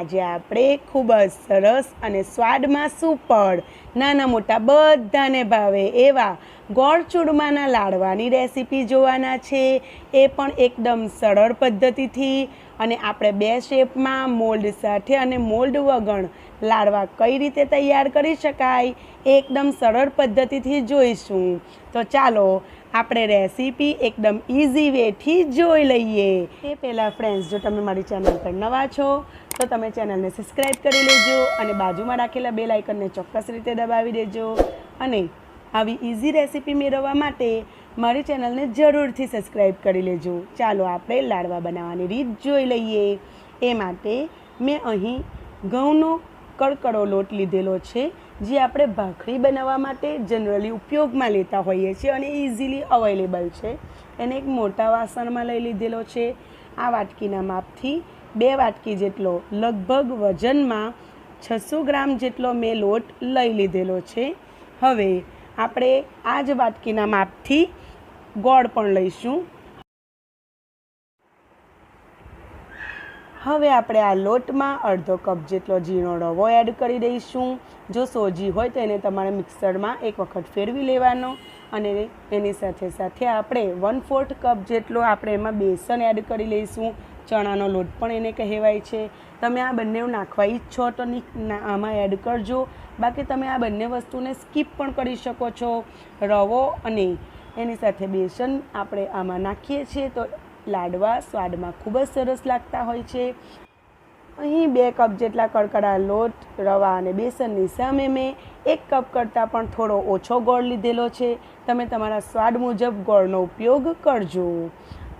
આજે આપણે ખૂબ જ સરસ અને સ્વાદમાં સુપડ, નાના મોટા બધાને ભાવે એવા ગોળ ચૂરમાના લાડવાની રેસીપી જોવાના છે. એ પણ એકદમ સરળ પદ્ધતિથી અને આપણે બે શેપમાં મોલ્ડ સાથે અને મોલ્ડ વગર લાડવા કઈ રીતે તૈયાર કરી શકાય એકદમ સરળ પદ્ધતિથી જોઈશું. તો ચાલો આપણે રેસીપી એકદમ ઇઝી વેથી જોઈ લઈએ. એ પહેલાં ફ્રેન્ડ્સ જો તમે મારી ચેનલ પર નવા છો તો તમે ચેનલને સબસ્ક્રાઈબ કરી લેજો અને બાજુમાં રાખેલા બે લાઇકનને ચોક્કસ રીતે દબાવી દેજો અને આવી ઇઝી રેસીપી મેળવવા માટે મારી ચેનલને જરૂરથી સબસ્ક્રાઈબ કરી લેજો. ચાલો આપણે લાડવા બનાવવાની રીત જોઈ લઈએ. એ માટે મેં અહીં ઘઉંનો કડકડો લોટ લીધેલો છે, જે આપણે ભાખરી બનાવવા માટે જનરલી ઉપયોગમાં લેતા હોઈએ છીએ અને ઇઝીલી અવેલેબલ છે. એને એક મોટા વાસણમાં લઈ લીધેલો છે. આ વાટકીના માપથી બે વાટકી જેટલો, લગભગ વજનમાં છસો ગ્રામ જેટલો મેં લોટ લઈ લીધેલો છે. હવે આપણે આ જ વાટકીના માપથી ગોળ પણ લઈશું. હવે આપણે આ લોટમાં અડધો કપ જેટલો ઝીણો રવો એડ કરી દઈશું. જો સોજી હોય તો એને તમારે મિક્સરમાં એક વખત ફેરવી લેવાનો અને એની સાથે સાથે આપણે વન ફોર્થ કપ જેટલો આપણે એમાં બેસન એડ કરી લઈશું. ચણાનો લોટ પણ એને કહેવાય છે. તમે આ બંને નાખવા ઈચ્છો તો આમાં એડ કરજો. બાકી તમે આ બંને વસ્તુને સ્કીપ પણ કરી શકો છો. રવો અને એની સાથે બેસન આપણે આમાં નાખીએ છીએ તો લાડવા સ્વાદમાં ખૂબ જ સરસ લાગતા હોય છે. અહીં બે કપ જેટલા કડકડા લોટ, રવા અને બેસનની સામે મેં એક કપ કરતાં પણ થોડો ઓછો ગોળ લીધેલો છે. તમે તમારા સ્વાદ મુજબ ગોળનો ઉપયોગ કરજો.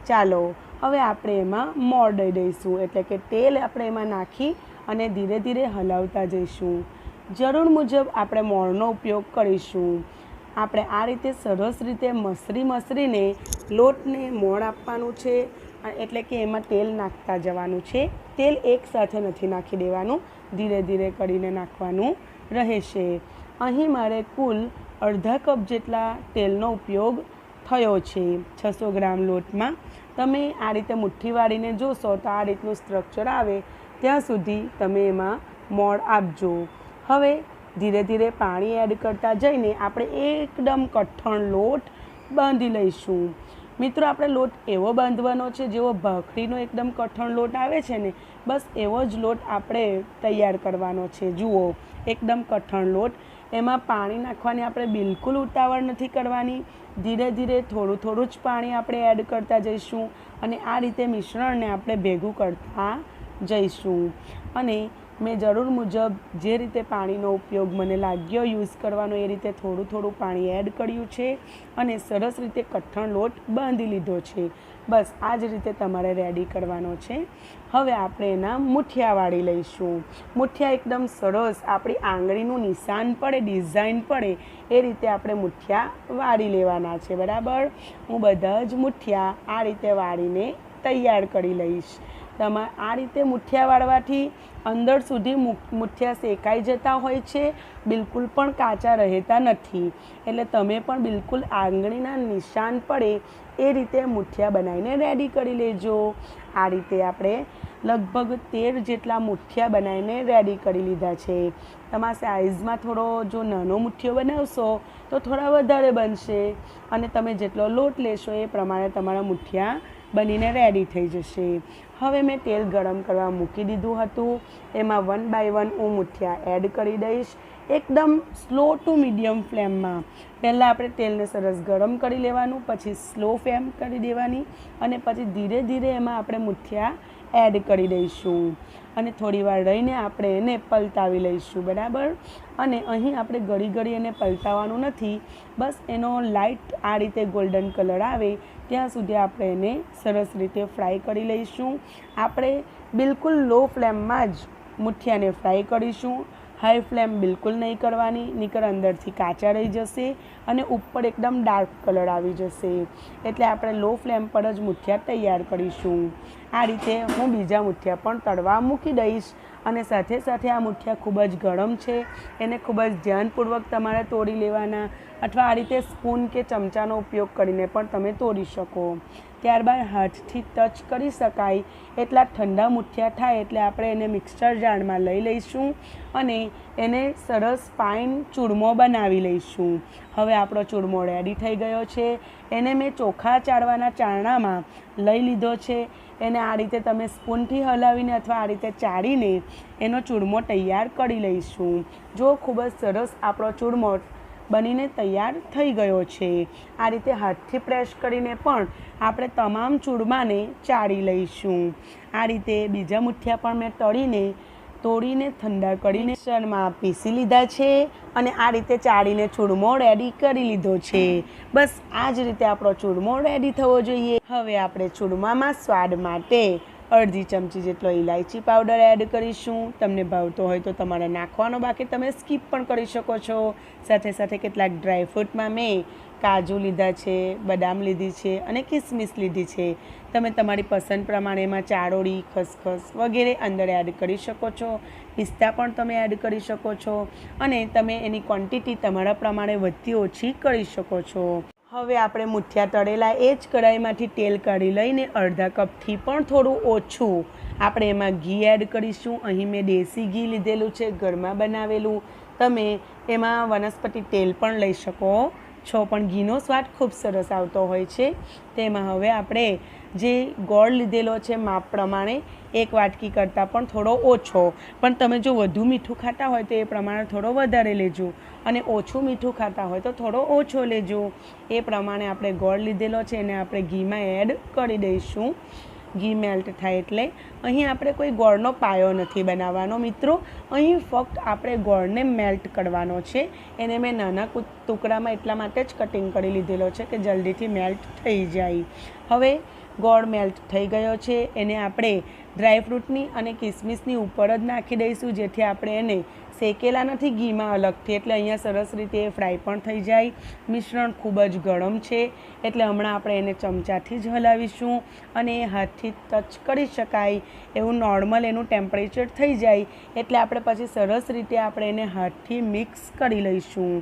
ચાલો હવે આપણે એમાં મોર દઈ દઈશું. એટલે કે તેલ આપણે એમાં નાખી અને ધીરે ધીરે હલાવતા જઈશું. જરૂર મુજબ આપણે મોળનો ઉપયોગ કરીશું. આપણે આ રીતે સરસ રીતે મસરી મસરીને લોટને મોણ આપવાનું છે. એટલે કે એમાં તેલ નાખતા જવાનું છે. તેલ એકસાથે નથી નાખી દેવાનું. ધીરે ધીરે કરીને નાખવાનું રહેશે. અહીં મારે કુલ અડધા કપ જેટલા તેલનો ઉપયોગ થયો છે. છસો ગ્રામ લોટમાં તમે આ રીતે મુઠ્ઠી વાળીને જોશો તો આ રીતનું સ્ટ્રક્ચર આવે. ત્યાં સુધી તમે એમાં મોળ આપજો. હવે ધીરે ધીરે પાણી એડ કરતા જઈને આપણે એકદમ કઠણ લોટ બાંધી લઈશું. મિત્રો, આપણે લોટ એવો બાંધવાનો છે, જેવો ભાખરીનો એકદમ કઠણ લોટ આવે છે ને, બસ એવો જ લોટ આપણે તૈયાર કરવાનો છે. જુઓ, એકદમ કઠણ લોટ. એમાં પાણી નાખવાની આપણે બિલકુલ ઉતાવળ નથી કરવાની. ધીરે ધીરે થોડું થોડું જ પાણી આપણે એડ કરતા જઈશું અને આ રીતે મિશ્રણને આપણે ભેગું કરતા જઈશું. અને મેં જરૂર મુજબ જે રીતે પાણીનો ઉપયોગ મને લાગ્યો યુઝ કરવાનો એ રીતે થોડું થોડું પાણી એડ કર્યું છે અને સરસ રીતે કઠણ લોટ બાંધી લીધો છે. બસ આ જ રીતે તમારે રેડી કરવાનો છે. હવે આપણે એના મુઠિયા વાળી લઈશું. મુઠિયા એકદમ સરસ આપણી આંગળીનું નિશાન પડે ડિઝાઇન પડે, એ રીતે આપણે મુઠિયા વાળી લેવાના છે. બરાબર? હું બધા જ મુઠિયા આ રીતે વાળીને તૈયાર કરી લઈશ. તમારે આ રીતે મુઠિયા વાળવાથી અંદર સુધી મુ- મુઠિયા શેકાઈ જતા હોય છે, બિલકુલ પણ કાચા રહેતા નથી. એટલે તમે પણ બિલકુલ આંગળીના નિશાન પડે એ રીતે મુઠિયા બનાવીને રેડી કરી લેજો. આ રીતે આપણે લગભગ તેર જેટલા મુઠિયા બનાવીને રેડી કરી લીધા છે. તમારા સાઇઝમાં થોડો જો નાનો મુઠ્ઠીઓ બનાવશો, તો થોડા વધારે બનશે. અને તમે જેટલો લોટ લેશો એ પ્રમાણે તમારા મુઠિયા બનીને રેડી થઈ જશે. હવે મેં તેલ ગરમ કરવા મૂકી દીધું હતું. એમાં વન બાય વન હું મુઠિયા એડ કરી દઈશ. એકદમ સ્લો ટુ મીડિયમ ફ્લેમમાં. પહેલાં આપણે તેલને સરસ ગરમ કરી લેવાનું, પછી સ્લો ફ્લેમ કરી દેવાની અને પછી ધીરે ધીરે એમાં આપણે મુઠિયા એડ કરી દઈશું. અને થોડી વાર રહીને આપણે એને પલટાવી લઈશું, બરાબર? અને અહીં આપણે ઘડી ઘડી એને પલટાવવાનું નથી. બસ એનો લાઇટ આ રીતે ગોલ્ડન કલર આવે, ત્યાં સુધી આપણે એને સરસ રીતે ફ્રાય કરી લઈશું. આપણે બિલકુલ લો ફ્લેમમાં જ મુઠિયાને ફ્રાય કરીશું. હાઈ ફ્લેમ બિલકુલ નહીં કરવાની નીકર અંદરથી કાચા રહી જશે અને ઉપર એકદમ ડાર્ક કલર આવી જશે. એટલે આપણે લો ફ્લેમ પર જ મુઠિયા તૈયાર કરીશું. આ રીતે હું બીજા મુઠિયા પણ તળવા મૂકી દઈશ અને સાથે સાથે આ મુઠિયા ખૂબ જ ગરમ છે. એને ખૂબ જ ધ્યાનપૂર્વક તમારે તોડી લેવાના અથવા આ રીતે સ્પૂન કે ચમચાનો ઉપયોગ કરીને પણ તમે તોડી શકો. ત્યારબાદ હાથથી ટચ કરી શકાય. એટલા ઠંડા મુઠિયા થાય એટલે આપણે એને મિક્સર જારમાં લઈ લઈશું અને એને સરસ ફાઇન ચૂરમો બનાવી લઈશું. હવે આપણો ચૂરમો રેડી થઈ ગયો છે. એને મેં ચોખા ચાળવાના ચારણામાં લઈ લીધો છે. એને આ રીતે તમે સ્પૂનથી હલાવીને અથવા આ રીતે ચાળીને એનો ચૂરમો તૈયાર કરી લઈશું. જો ખૂબ જ સરસ આપણો ચૂરમો બનીને તૈયાર થઈ ગયો છે. આ રીતે હાથથી પ્રેસ કરીને પણ આપણે તમામ ચૂરમાને ચાળી લઈશું. આ રીતે બીજા મુઠ્ઠિયા પણ મેં તળીને, તોડીને, ઠંડા કરીને મિક્સરમાં પીસી લીધા છે અને આ રીતે ચાળીને ચૂરમો રેડી કરી લીધો છે. બસ આ જ રીતે આપણો ચૂરમો રેડી થવો જોઈએ. હવે આપણે ચૂરમામાં સ્વાદ માટે અડધી ચમચી જેટલો ઇલાયચી પાવડર એડ કરીશું. તમને ભાવતો હોય તો તમારે નાખવાનો બાકી તમે સ્કીપ પણ કરી શકો છો. સાથે સાથે કેટલાક ડ્રાયફ્રૂટમાં મેં કાજુ લીધા છે, બદામ લીધી છે અને કિસમિસ લીધી છે. તમે તમારી પસંદ પ્રમાણે એમાં ચારોળી, ખસખસ વગેરે અંદર એડ કરી શકો છો. પિસ્તા પણ તમે એડ કરી શકો છો. અને તમે એની ક્વોન્ટિટી તમારા પ્રમાણે વધતી ઓછી કરી શકો છો. હવે આપણે મુઠિયા તળેલા, એ જ કઢાઈમાંથી તેલ કાઢી લઈને અડધા કપથી પણ થોડું ઓછું. આપણે એમાં ઘી એડ કરીશું. અહીં મેં દેશી ઘી લીધેલું છે, ઘરમાં બનાવેલું. તમે એમાં વનસ્પતિ તેલ પણ લઈ શકો. છો, પણ ઘીનો સ્વાદ ખૂબ સરસ આવતો હોય છે. તેમાં હવે આપણે જે ગોળ લીધેલો છે, માપ પ્રમાણે એક વાટકી કરતાં પણ થોડો ઓછો. પણ તમે જો વધુ મીઠું ખાતા હોય તો એ પ્રમાણે થોડો વધારે લેજો. અને ઓછું મીઠું ખાતા હોય તો થોડો ઓછો લેજો. એ પ્રમાણે આપણે ગોળ લીધેલો છે, એને આપણે ઘીમાં એડ કરી દઈશું. ઘી મેલ્ટ થાય એટલે અહીં આપણે કોઈ ગોળનો પાયો નથી બનાવવાનો મિત્રો. અહીં ફક્ત આપણે ગોળને મેલ્ટ કરવાનો છે. એને મેં નાના ટુકડામાં એટલા માટે જ કટિંગ કરી લીધેલો છે કે જલ્દીથી મેલ્ટ થઈ જાય. હવે ગોળ મેલ્ટ થઈ ગયો છે. એને આપણે ડ્રાયફ્રૂટની અને કિસમિસની ઉપર જ નાખી દઈશું, જેથી આપણે એને શેકેલા નથી, ઘીમાં અલગથી. એટલે અહીંયા સરસ રીતે એ ફ્રાય પણ થઈ જાય. મિશ્રણ ખૂબ જ ગરમ છે. એટલે હમણાં આપણે એને ચમચાથી જ હલાવીશું અને એ હાથથી ટચ કરી શકાય. એવું નોર્મલ એનું ટેમ્પરેચર થઈ જાય. એટલે આપણે પછી સરસ રીતે આપણે એને હાથથી મિક્સ કરી લઈશું.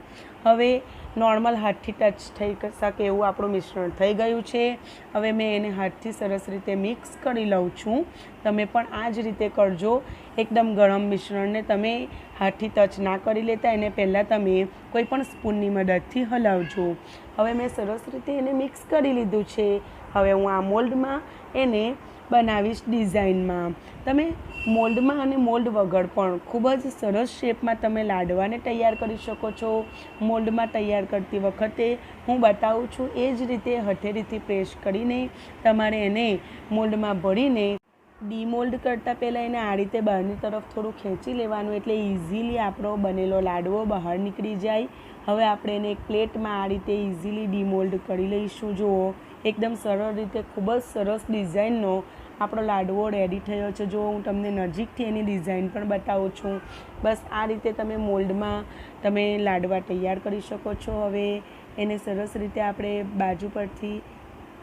હવે નોર્મલ હાથથી ટચ થઈ શકે એવું આપણું મિશ્રણ થઈ ગયું છે. હવે મેં એને હાથથી સરસ રીતે મિક્સ કરી લઉં છું. તમે પણ આ જ રીતે કરજો. એકદમ ગરમ મિશ્રણને તમે હાથથી ટચ ના કરી લેતા એને પહેલાં તમે કોઈ પણ સ્પૂનની મદદથી હલાવજો. હવે મેં સરસ રીતે એને મિક્સ કરી લીધું છે. હવે હું આ મોલ્ડમાં એને બનાવીશ ડિઝાઇનમાં. તમે મોલ્ડમાં અને મોલ્ડ વગર પણ ખૂબ જ સરસ શેપમાં તમે લાડવાને તૈયાર કરી શકો છો. મોલ્ડમાં તૈયાર કરતી વખતે હું બતાવું છું એ જ રીતે હથેળીથી પ્રેસ કરીને તમારે એને મોલ્ડમાં ભરીને ડીમોલ્ડ કરતાં પહેલાં એને આ રીતે બહારની તરફ થોડું ખેંચી લેવાનું એટલે ઇઝીલી આપણો બનેલો લાડવો બહાર નીકળી જાય. હવે આપણે એને એક પ્લેટમાં આ રીતે ઇઝીલી ડીમોલ્ડ કરી લઈશું. જુઓ, એકદમ સરળ રીતે ખૂબ જ સરસ ડિઝાઇનનો આપણો લાડવો રેડી થયો છે. જો હું તમને નજીકથી એની ડિઝાઇન પણ બતાવું છું. બસ આ રીતે તમે મોલ્ડમાં તમે લાડવા તૈયાર કરી શકો છો. હવે એને સરસ રીતે આપણે બાજુ પરથી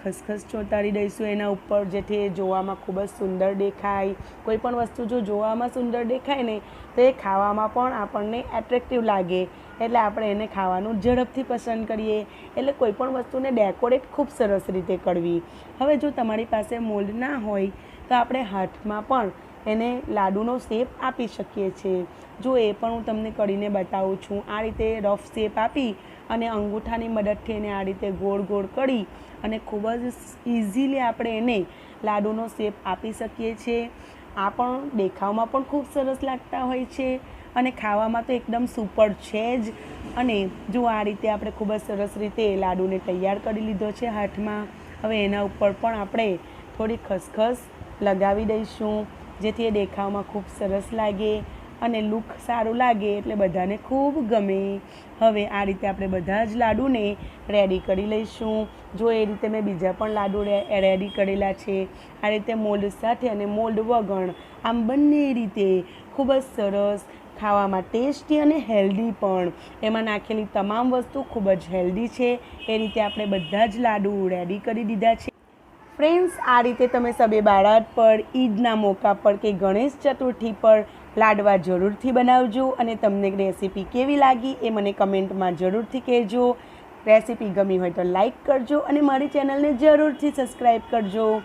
ખસખસ ચોંટાડી દઈશું. એના ઉપર જેથી એ જોવામાં ખૂબ જ સુંદર દેખાય. કોઈ પણ વસ્તુ જો જોવામાં સુંદર દેખાય ને, તો એ ખાવામાં પણ આપણને એટ્રેક્ટિવ લાગે. એટલે આપણે એને ખાવાનું ઝડપથી પસંદ કરીએ. એટલે કોઈપણ વસ્તુને ડેકોરેટ ખૂબ સરસ રીતે કરવી. હવે જો તમારી પાસે મોલ્ડ ના હોય, તો આપણે હાથમાં પણ એને લાડુનો શેપ આપી શકીએ છીએ. જો એ પણ હું તમને કરીને બતાવું છું, આ રીતે રફ શેપ આપી અને અંગૂઠાની મદદથી એને આ રીતે ગોળ ગોળ કરી અને ખૂબ જ ઇઝીલી આપણે એને લાડુનો શેપ આપી શકીએ છીએ. આ પણ દેખાવમાં પણ ખૂબ સરસ લાગતા હોય છે અને ખાવામાં તો એકદમ સુપર છે જ. અને જો આ રીતે આપણે ખૂબ જ સરસ રીતે લાડુને તૈયાર કરી લીધો છે હાથમાં, હવે એના ઉપર પણ આપણે થોડી ખસખસ લગાવી દઈશું, જેથી એ દેખાવમાં ખૂબ સરસ લાગે અને લુક સારું લાગે એટલે બધાને ખૂબ ગમે. હવે આ રીતે આપણે બધા જ લાડુને રેડી કરી લઈશું. જો એ રીતે મેં બીજા પણ લાડુ રેડી કરેલા છે, આ રીતે મોલ્ડ સાથે અને મોલ્ડ વગર આમ બંને રીતે ખૂબ જ સરસ, ખાવામાં ટેસ્ટી અને હેલ્ધી પણ. એમાં નાખેલી તમામ વસ્તુ ખૂબ જ હેલ્ધી છે. એ રીતે આપણે બધા જ લાડુ રેડી કરી દીધા છે. ફ્રેન્ડ્સ આ રીતે તમે સબે બારાત પર, ઈદના મોકા પર કે ગણેશ ચતુર્થી પર લાડવા જરૂરથી બનાવજો અને તમને રેસીપી કેવી લાગી એ મને કમેન્ટમાં જરૂરથી કહેજો. રેસીપી ગમી હોય તો લાઈક કરજો અને મારી ચેનલને જરૂરથી સબસ્ક્રાઈબ કરજો.